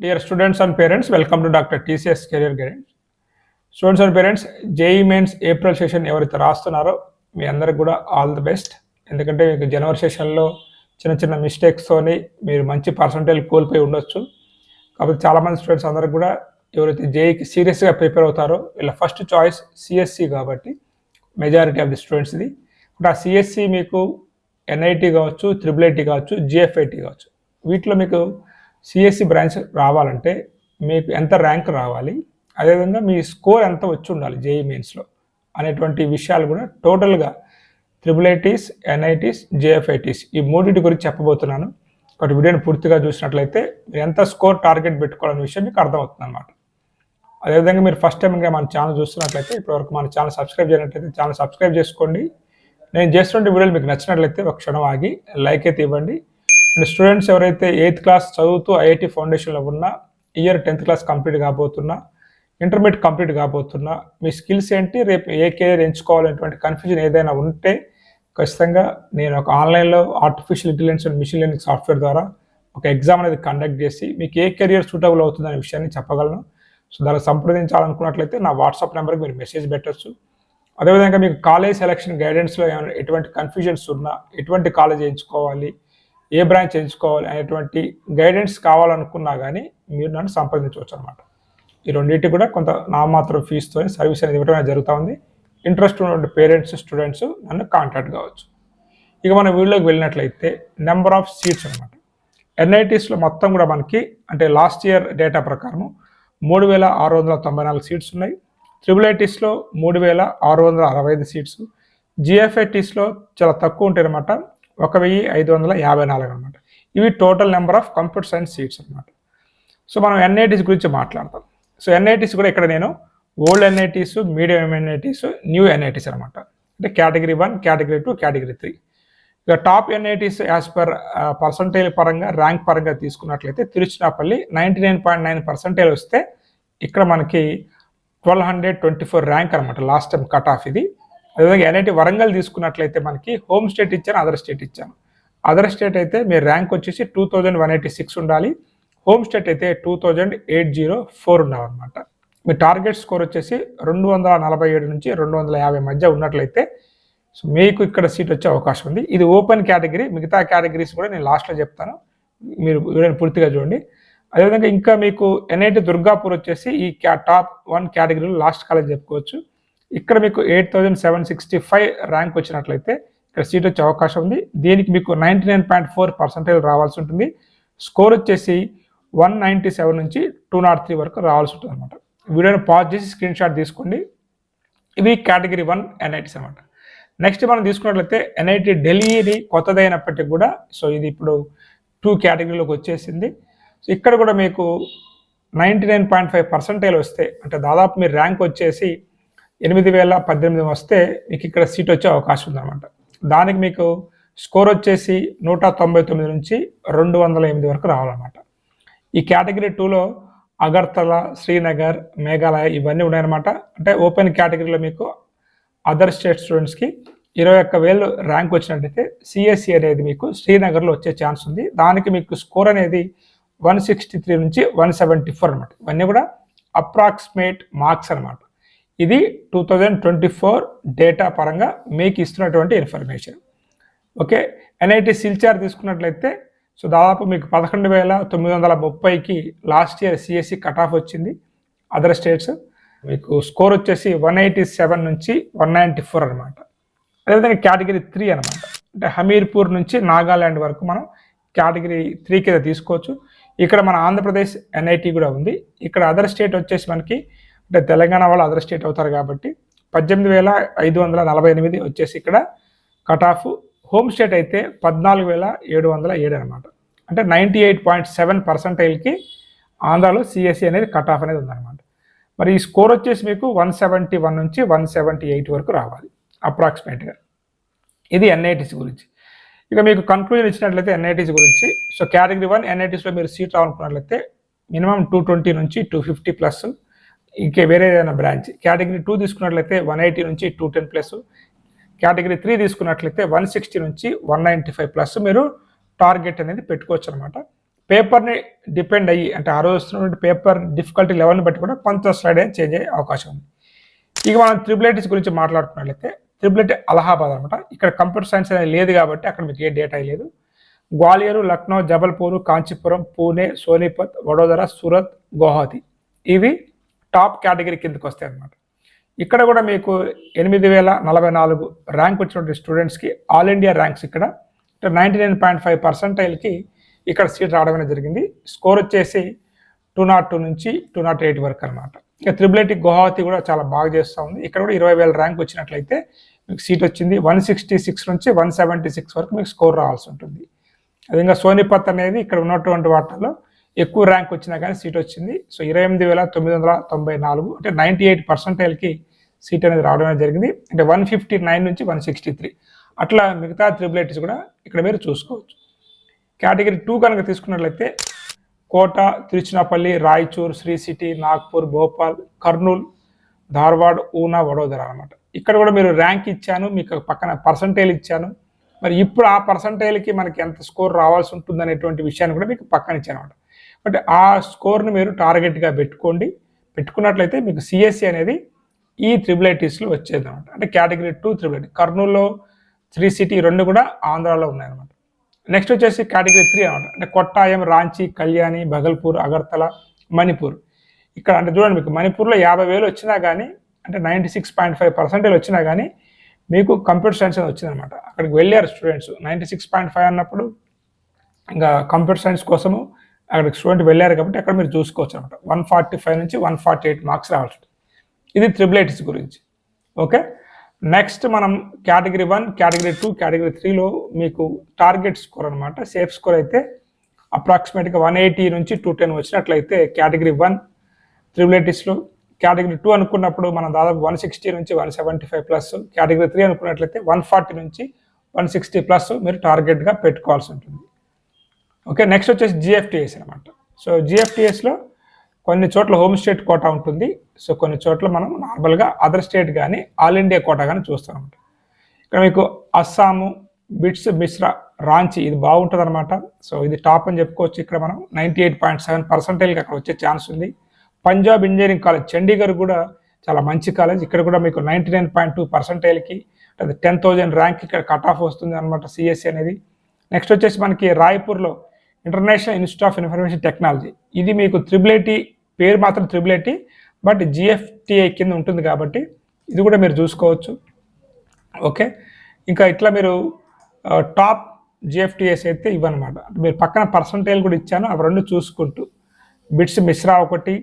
Dear students and parents welcome to doctor TCS career guidance students and parents JEE mains April session ఎవరైతే రాస్తున్నారో మీ అందరికి కూడా all the best ఎందుకంటే మీకు జనవరి సెషన్లో చిన్న చిన్న మిస్టేక్స్తోని మీరు మంచి పర్సంటేజ్ కోల్పోయి ఉండొచ్చు. కాబట్టి చాలామంది స్టూడెంట్స్ అందరికి కూడా ఎవరైతే జేఈకి సీరియస్గా ప్రిపేర్ అవుతారో వీళ్ళ ఫస్ట్ చాయిస్ సిఎస్సి కాబట్టి మెజారిటీ ఆఫ్ ది. స్టూడెంట్స్ది ఇప్పుడు ఆ సిఎస్సి మీకు ఎన్ఐటి కావచ్చు త్రిబుల్ ఐటీ కావచ్చు జిఎఫ్ఐటి కావచ్చు. వీటిలో మీకు సిఎస్సి బ్రాంచ్ రావాలంటే మీకు ఎంత ర్యాంక్ రావాలి అదేవిధంగా మీ స్కోర్ ఎంత వచ్చి ఉండాలి జేఈ మెయిన్స్లో అనేటువంటి విషయాలు కూడా టోటల్గా త్రిబుల్ ఐటీస్ ఎన్ఐటీస్ జేఎఫ్ఐటీస్ ఈ మూడింటి గురించి చెప్పబోతున్నాను. ఒకటి వీడియోని పూర్తిగా చూసినట్లయితే మీరు ఎంత స్కోర్ టార్గెట్ పెట్టుకోవాలనే విషయం మీకు అర్థమవుతుంది అనమాట అదేవిధంగా మీరు ఫస్ట్ టైం ఇంకా మన ఛానల్ చూస్తున్నట్లయితే ఇప్పటివరకు మన ఛానల్ సబ్స్క్రైబ్ చేయనట్లయితే ఛానల్ సబ్స్క్రైబ్ చేసుకోండి. నేను చేస్తున్న వీడియోలు మీకు నచ్చినట్లయితే ఒక క్షణం ఆగి లైక్ అయితే ఇవ్వండి. అండ్ స్టూడెంట్స్ ఎవరైతే ఎయిత్ క్లాస్ చదువుతూ ఐఐటి ఫౌండేషన్లో ఉన్నా ఇయర్ టెన్త్ క్లాస్ కంప్లీట్ కాబోతున్నా ఇంటర్మీడియట్ కంప్లీట్ కాబోతున్నా మీ స్కిల్స్ ఏంటి రేపు ఏ కెరీర్ ఎంచుకోవాలనేటువంటి కన్ఫ్యూజన్ ఏదైనా ఉంటే ఖచ్చితంగా నేను ఒక ఆన్లైన్లో artificial intelligence and machine learning software ద్వారా ఒక ఎగ్జామ్ అనేది కండక్ట్ చేసి మీకు ఏ కెరియర్ సూటబుల్ అవుతుందనే విషయాన్ని చెప్పగలను. సో దానికి సంప్రదించాలనుకున్నట్లయితే నా వాట్సాప్ నెంబర్కి మీరు మెసేజ్ పెట్టచ్చు. అదేవిధంగా మీకు కాలేజ్ సెలక్షన్ గైడెన్స్లో ఏమైనా ఎటువంటి కన్ఫ్యూజన్స్ ఉన్నా ఎటువంటి కాలేజ్ ఎంచుకోవాలి ఏ బ్రాంచ్ ఎంచుకోవాలి అనేటువంటి గైడెన్స్ కావాలనుకున్నా కానీ మీరు నన్ను సంప్రదించవచ్చు అనమాట ఈ రెండింటి కూడా కొంత నామాత్రం ఫీజుతో సర్వీస్ అనేది ఇవ్వడం జరుగుతూ ఉంది. ఇంట్రెస్ట్ ఉన్నటువంటి పేరెంట్స్ స్టూడెంట్స్ నన్ను కాంటాక్ట్ కావచ్చు. ఇక మన వీడియోకి వెళ్ళినట్లయితే నెంబర్ ఆఫ్ సీట్స్ అనమాట ఎన్ఐటీస్లో మొత్తం కూడా మనకి అంటే లాస్ట్ ఇయర్ డేటా ప్రకారం మూడు వేల ఆరు వందల తొంభై నాలుగు సీట్స్ ఉన్నాయి. ట్రిపుల్ ఐటీస్లో మూడు వేల ఆరు వందల అరవై ఐదు సీట్స్. జిఎఫ్ఐటీస్లో చాలా తక్కువ ఉంటాయి అనమాట ఒక వెయ్యి ఐదు వందల యాభై నాలుగు అనమాట ఇవి total number of computer science seats అనమాట సో మనం ఎన్ఐటీస్ గురించి మాట్లాడతాం. సో ఎన్ఐటీస్ కూడా ఇక్కడ నేను old NITs medium NITs new NITs అనమాట అంటే category one category two category three ఇక top NITs as per percentage పరంగా ర్యాంక్ పరంగా తీసుకున్నట్లయితే Tiruchirappalli ninety nine point nine percentage వస్తే ఇక్కడ మనకి twelve hundred twenty four rank అనమాట లాస్ట్ టైం కట్ ఆఫ్ ఇది. అదేవిధంగా ఎన్ఐటి వరంగల్ తీసుకున్నట్లయితే మనకి హోమ్ స్టేట్ ఇచ్చాను అదర్ స్టేట్ ఇచ్చాను. అదర్ స్టేట్ అయితే మీ ర్యాంక్ వచ్చేసి two thousand one eighty six ఉండాలి. హోమ్ స్టేట్ అయితే two thousand eight zero four ఉండాలన్నమాట మీ టార్గెట్ స్కోర్ వచ్చేసి రెండు వందల నలభై ఏడు నుంచి రెండు వందల యాభై మధ్య ఉన్నట్లయితే సో మీకు ఇక్కడ సీట్ వచ్చే అవకాశం ఉంది. ఇది ఓపెన్ కేటగిరీ మిగతా కేటగిరీస్ కూడా నేను లాస్ట్లో చెప్తాను. మీరు వీడియోని పూర్తిగా చూడండి. అదేవిధంగా ఇంకా మీకు ఎన్ఐటి దుర్గాపూర్ వచ్చేసి ఈ క్యా టాప్ వన్ కేటగిరీలో లాస్ట్ కాలేజ్ చెప్పుకోవచ్చు. ఇక్కడ మీకు eight thousand seven sixty five rank వచ్చినట్లయితే ఇక్కడ సీట్ వచ్చే అవకాశం ఉంది. దీనికి మీకు ninety nine point four percentage రావాల్సి ఉంటుంది. స్కోర్ వచ్చేసి వన్ నైంటీ సెవెన్ నుంచి టూ నాట్ త్రీ వరకు రావాల్సి ఉంటుంది అనమాట వీడియోని పాజ్ చేసి స్క్రీన్ షాట్ తీసుకోండి. ఇవి కేటగిరీ వన్ ఎన్ఐటీస్ అనమాట నెక్స్ట్ మనం తీసుకున్నట్లయితే ఎన్ఐటి ఢిల్లీని కొత్తదైనప్పటికీ కూడా సో ఇది ఇప్పుడు టూ కేటగిరీలోకి వచ్చేసింది. సో ఇక్కడ కూడా మీకు ninety nine point five percentage వస్తే అంటే దాదాపు మీరు ర్యాంక్ వచ్చేసి ఎనిమిది వేల పద్దెనిమిది వస్తే మీకు ఇక్కడ సీట్ వచ్చే అవకాశం ఉందన్నమాట. దానికి మీకు స్కోర్ వచ్చేసి నూట తొంభై తొమ్మిది నుంచి రెండు వందల ఎనిమిది వరకు రావాలన్నమాట. ఈ కేటగిరీ టూలో అగర్తల శ్రీనగర్ మేఘాలయ ఇవన్నీ ఉన్నాయన్నమాట. అంటే ఓపెన్ కేటగిరీలో మీకు అదర్ స్టేట్ స్టూడెంట్స్కి ఇరవై ఒక్క వేలు ర్యాంక్ వచ్చినట్టయితే సిఎస్సి అనేది మీకు శ్రీనగర్లో వచ్చే ఛాన్స్ ఉంది. దానికి మీకు స్కోర్ అనేది వన్ సిక్స్టీ త్రీ నుంచి వన్ సెవెంటీ ఫోర్ అనమాట ఇవన్నీ కూడా అప్రాక్సిమేట్ మార్క్స్ అనమాట ఇది two thousand twenty four data పరంగా మీకు ఇస్తున్నటువంటి ఇన్ఫర్మేషన్ ఓకే ఎన్ఐటి సిల్చార్ తీసుకున్నట్లయితే సో దాదాపు మీకు పదకొండు వేల తొమ్మిది వందల ముప్పైకి last year CSE cut off వచ్చింది. అదర్ స్టేట్స్ మీకు స్కోర్ వచ్చేసి వన్ ఎయిటీ సెవెన్ నుంచి వన్ నైంటీ ఫోర్ అనమాట అదేవిధంగా కేటగిరీ త్రీ అనమాట అంటే హమీర్పూర్ నుంచి నాగాల్యాండ్ వరకు మనం కేటగిరీ త్రీ కింద తీసుకోవచ్చు. ఇక్కడ మన ఆంధ్రప్రదేశ్ ఎన్ఐటి కూడా ఉంది. ఇక్కడ అదర్ స్టేట్ వచ్చేసి మనకి అంటే తెలంగాణ వాళ్ళు అదర్ స్టేట్ అవుతారు కాబట్టి పద్దెనిమిది వేల ఐదు వందల నలభై ఎనిమిది వచ్చేసి ఇక్కడ కట్ ఆఫ్ హోమ్ స్టేట్ అయితే పద్నాలుగు వేల ఏడు వందల ఏడు అనమాట అంటే నైంటీ ఎయిట్ పాయింట్ సెవెన్ పర్సెంటైల్కి ఆంధ్రాలో సిఎస్సి అనేది కట్ ఆఫ్ అనేది ఉందన్నమాట. మరి ఈ స్కోర్ వచ్చేసి మీకు వన్ సెవెంటీ వన్ నుంచి వన్ సెవెంటీ ఎయిట్ వరకు రావాలి అప్రాక్సిమేట్గా ఇది ఎన్ఐటీసీ గురించి. ఇక మీకు కన్క్లూజన్ ఇచ్చినట్లయితే ఎన్ఐటీసీ గురించి. సో కేటగిరీ వన్ ఎన్ఐటీస్లో మీరు సీట్ రావాలనుకున్నట్లయితే మినిమం టూ ట్వంటీ నుంచి టూ ఫిఫ్టీ ప్లస్ ఇంకే వేరే ఏదైనా బ్రాంచ్. కేటగిరీ టూ తీసుకున్నట్లయితే వన్ ఎయిటీ నుంచి two ten plus. Category three తీసుకున్నట్లయితే వన్ సిక్స్టీ నుంచి వన్ నైంటీ ఫైవ్ ప్లస్ మీరు టార్గెట్ అనేది పెట్టుకోవచ్చు అనమాట పేపర్ని డిపెండ్ అయ్యి అంటే ఆ రోజు వస్తున్నటువంటి పేపర్ డిఫికల్టీ లెవెల్ని బట్టి కూడా కొంత స్లైడ్ అనేది చేంజ్ అయ్యే అవకాశం ఉంది. ఇక మనం త్రిబులైటిస్ గురించి మాట్లాడుకున్నట్లయితే త్రిబులైట్ అలహాబాద్ అనమాట. ఇక్కడ కంప్యూటర్ సైన్స్ అనేది లేదు కాబట్టి అక్కడ మీకు ఏ డేటా లేదు. గ్వాలియరు లక్నో జబల్పూర్ కాంచీపురం పూణే సోనిపత్ వడోదర సూరత్ గౌహతి. ఇవి టాప్ కేటగిరీ కిందకి వస్తాయి అనమాట ఇక్కడ కూడా మీకు ఎనిమిది వేల నలభై నాలుగు ర్యాంక్ వచ్చినటువంటి స్టూడెంట్స్కి ఆల్ ఇండియా ర్యాంక్స్ ఇక్కడ. నైంటీ నైన్ పాయింట్ ఫైవ్ పర్సెంటైల్కి ఇక్కడ సీట్ రావడం అనేది జరిగింది. స్కోర్ వచ్చేసి టూ నాట్ టూ నుంచి టూ నాట్ ఎయిట్ వరకు అనమాట ఇక త్రిబులైటి గుహావతి కూడా చాలా బాగా చేస్తూ ఉంది. ఇక్కడ కూడా ఇరవై వేల ర్యాంక్ వచ్చినట్లయితే మీకు సీట్ వచ్చింది. వన్ సిక్స్టీ సిక్స్ నుంచి వన్ సెవెంటీ సిక్స్ వరకు మీకు స్కోర్ రావాల్సి ఉంటుంది. అదేవిధంగా సోనిపత్ అనేది ఇక్కడ ఉన్నటువంటి వాటిల్లో ఎక్కువ ర్యాంక్ వచ్చినా కానీ సీట్ వచ్చింది. సో ఇరవై ఎనిమిది వేల తొమ్మిది వందల తొంభై నాలుగు అంటే నైంటీ ఎయిట్ పర్సెంటైల్కి సీట్ అనేది రావడం అనేది జరిగింది. అంటే వన్ ఫిఫ్టీ నైన్ నుంచి వన్ సిక్స్టీ త్రీ అట్లా మిగతా త్రిబులైటీస్ కూడా ఇక్కడ మీరు చూసుకోవచ్చు. కేటగిరీ టూ కనుక తీసుకున్నట్లయితే కోట తిరుచినాపల్లి రాయచూర్ శ్రీ సిటీ నాగ్పూర్ భోపాల్ కర్నూలు ధార్వాడ్ ఊనా వడోదర అనమాట ఇక్కడ కూడా మీరు ర్యాంక్ ఇచ్చాను మీకు పక్కన పర్సంటేజ్ ఇచ్చాను. మరి ఇప్పుడు ఆ పర్సంటేజ్కి మనకి ఎంత స్కోర్ రావాల్సి ఉంటుంది అనేటువంటి విషయాన్ని కూడా మీకు పక్కన ఇచ్చాను అనమాట బట్ ఆ స్కోర్ని మీరు టార్గెట్గా పెట్టుకోండి. పెట్టుకున్నట్లయితే మీకు సిఎస్సి అనేది ఈ త్రిబులైటీస్లో వచ్చేది అనమాట అంటే కేటగిరీ టూ త్రిబులైటీ కర్నూలులో త్రీ సిటీ రెండు కూడా ఆంధ్రాలో ఉన్నాయన్నమాట. నెక్స్ట్ వచ్చేసి కేటగిరీ త్రీ అనమాట. అంటే కొట్టాయం రాంచీ కళ్యాణి భగల్పూర్ అగర్తల మణిపూర్. ఇక్కడ అంటే చూడండి మీకు మణిపూర్లో యాభై వేలు వచ్చినా కానీ అంటే ninety six point five percentage వచ్చినా కానీ మీకు కంప్యూటర్ సైన్స్ అని వచ్చిందనమాట. అక్కడికి వెళ్ళారు students. Ninety six point five అన్నప్పుడు ఇంకా కంప్యూటర్ సైన్స్ కోసము అక్కడికి స్టూడెంట్ వెళ్ళారు కాబట్టి అక్కడ మీరు చూసుకోవచ్చు అనమాట వన్ ఫార్టీ ఫైవ్ నుంచి వన్ ఫార్టీ ఎయిట్ మార్క్స్ రావాల్సి ఇది త్రిబులైటిస్ గురించి. ఓకే? నెక్స్ట్ మనం category one category two category త్రీలో మీకు టార్గెట్ స్కోర్ అనమాట సేఫ్ స్కోర్ అయితే అప్రాక్సిమేట్గా వన్ ఎయిటీ నుంచి టూ టెన్ వచ్చినట్లయితే కేటగిరీ వన్ త్రిబులైటిస్లో కేటగిరీ టూ అనుకున్నప్పుడు మనం దాదాపు వన్ సిక్స్టీ నుంచి one seventy five plus category three అనుకున్నట్లయితే వన్ ఫార్టీ నుంచి వన్ సిక్స్టీ ప్లస్ మీరు టార్గెట్గా పెట్టుకోవాల్సి ఉంటుంది. ఓకే నెక్స్ట్ వచ్చేసి జిఎఫ్టిఎస్ అనమాట సో జిఎఫ్టిఎస్లో కొన్ని చోట్ల హోమ్ స్టేట్ కోటా ఉంటుంది. సో కొన్ని చోట్ల మనం నార్మల్గా అదర్ స్టేట్ కానీ ఆల్ ఇండియా కోటా కానీ చూస్తాం అనమాట ఇక్కడ మీకు అస్సాము బిట్స్ మిశ్రా రాంచి ఇది బాగుంటుంది అనమాట సో ఇది టాప్ అని చెప్పుకోవచ్చు. ఇక్కడ మనం నైంటీ ఎయిట్ పాయింట్ సెవెన్ పర్సెంటేజ్కి అక్కడ వచ్చే ఛాన్స్ ఉంది. పంజాబ్ ఇంజనీరింగ్ కాలేజ్ చండీగఢ్ కూడా చాలా మంచి కాలేజ్ ఇక్కడ కూడా మీకు నైంటీ నైన్ పాయింట్ టూ పర్సెంటేజ్కి అంటే టెన్ థౌజండ్ ర్యాంక్ ఇక్కడ కట్ ఆఫ్ వస్తుంది అనమాట సిఎస్సి అనేది. నెక్స్ట్ వచ్చేసి మనకి రాయ్పూర్లో international institute of information technology ఇది మీకు త్రిబులేటీ పేరు మాత్రం త్రిబులేటీ బట్ జిఎఫ్టిఐ కింద ఉంటుంది కాబట్టి ఇది కూడా మీరు చూసుకోవచ్చు. ఓకే ఇంకా ఇట్లా మీరు టాప్ జిఎఫ్టిఎస్ అయితే ఇవ్వనమాట. మీరు పక్కన పర్సంటేజ్ కూడా ఇచ్చాను అవి రెండు చూసుకుంటూ. బిట్స్ మిశ్రా ఒకటి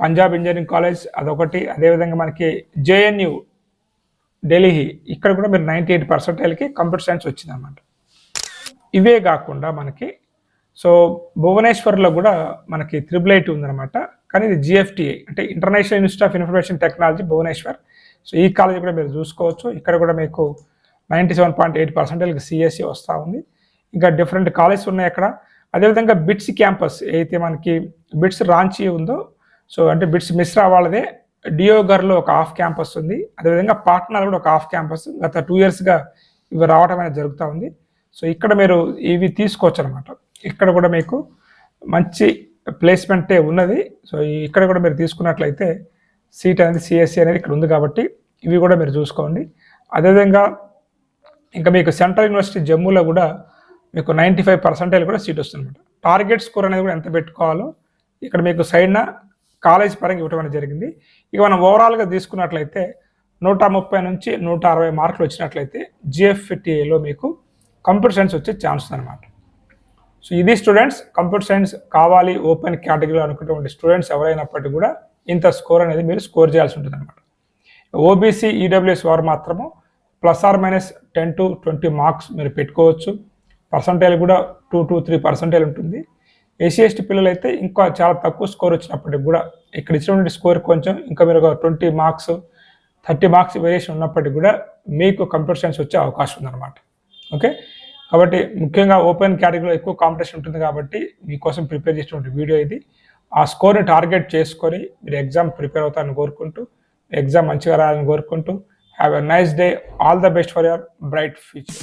పంజాబ్ ఇంజనీరింగ్ కాలేజ్ అదొకటి అదేవిధంగా మనకి జేఎన్యు ఢిల్లీ ఇక్కడ కూడా మీరు నైంటీ ఎయిట్ పర్సెంటేజ్కి కంప్యూటర్ సైన్స్ వచ్చిందన్నమాట ఇవే కాకుండా మనకి సో భువనేశ్వర్లో కూడా మనకి త్రిబుల్ ఐటీ ఉందన్నమాట. కానీ ఇది జిఎఫ్టిఐ అంటే international institute of information technology Bhubaneswar. So ఈ కాలేజ్ కూడా మీరు చూసుకోవచ్చు. ఇక్కడ కూడా మీకు నైంటీ సెవెన్ పాయింట్ ఎయిట్ పర్సెంటేజ్కి సిఎస్సి వస్తూ ఉంది. ఇంకా డిఫరెంట్ కాలేజెస్ ఉన్నాయి అక్కడ. అదేవిధంగా బిట్స్ క్యాంపస్ అయితే మనకి బిట్స్ రాంచీ ఉందో సో అంటే బిట్స్ మిశ్రా వాళ్ళదే డియోగర్లో ఒక హాఫ్ క్యాంపస్ ఉంది. అదేవిధంగా పాట్నాలో కూడా ఒక హాఫ్ క్యాంపస్ గత టూ ఇయర్స్గా ఇవి రావడం అనేది జరుగుతూ ఉంది. సో ఇక్కడ మీరు ఇవి తీసుకోవచ్చు అనమాట ఇక్కడ కూడా మీకు మంచి ప్లేస్మెంటే ఉన్నది. సో ఇక్కడ కూడా మీరు తీసుకున్నట్లయితే సీట్ అనేది సిఎస్సి అనేది ఇక్కడ ఉంది కాబట్టి ఇవి కూడా మీరు చూసుకోండి. అదేవిధంగా ఇంకా మీకు సెంట్రల్ యూనివర్సిటీ జమ్మూలో కూడా మీకు నైంటీ ఫైవ్ పర్సెంటేజ్ కూడా సీట్ వస్తుంది అనమాట టార్గెట్ స్కోర్ అనేది కూడా ఎంత పెట్టుకోవాలో ఇక్కడ మీకు సైడ్న కాలేజ్ పరంగా ఇవ్వడం అనేది జరిగింది. ఇక మనం ఓవరాల్గా తీసుకున్నట్లయితే నూట ముప్పై నుంచి నూట అరవై మార్కులు వచ్చినట్లయితే జిఎఫ్టీఏలో మీకు కంప్యూటర్ సైన్స్ వచ్చే ఛాన్స్ అనమాట సో ఇది స్టూడెంట్స్ కంప్యూటర్ సైన్స్ కావాలి ఓపెన్ కేటగిరీలో అనుకున్నటువంటి స్టూడెంట్స్ ఎవరైనప్పటికీ కూడా ఇంత స్కోర్ అనేది మీరు స్కోర్ చేయాల్సి ఉంటుంది అనమాట ఓబీసీ ఈడబ్ల్యూఎస్ వారు మాత్రము plus or minus ten to twenty marks మీరు పెట్టుకోవచ్చు. పర్సంటేజ్ కూడా టూ టు త్రీ పర్సంటేజ్ ఉంటుంది. ఎస్సీ ఎస్టీ పిల్లలు అయితే ఇంకా చాలా తక్కువ స్కోర్ వచ్చినప్పటికి కూడా ఇక్కడ ఇచ్చినటువంటి స్కోర్ కొంచెం ఇంకా మీరు ఒక twenty marks thirty marks variation ఉన్నప్పటికీ కూడా మీకు కంప్యూటర్ సైన్స్ వచ్చే అవకాశం ఉందన్నమాట. ఓకే కాబట్టి ముఖ్యంగా ఓపెన్ కేటగిరీలో ఎక్కువ కాంపిటీషన్ ఉంటుంది కాబట్టి మీకోసం ప్రిపేర్ చేసినటువంటి వీడియో ఇది. ఆ స్కోర్ని టార్గెట్ చేసుకొని మీరు ఎగ్జామ్ ప్రిపేర్ అవుతారని కోరుకుంటూ ఎగ్జామ్ మంచిగా రాయాలని కోరుకుంటూ have a nice day all the best for your bright future.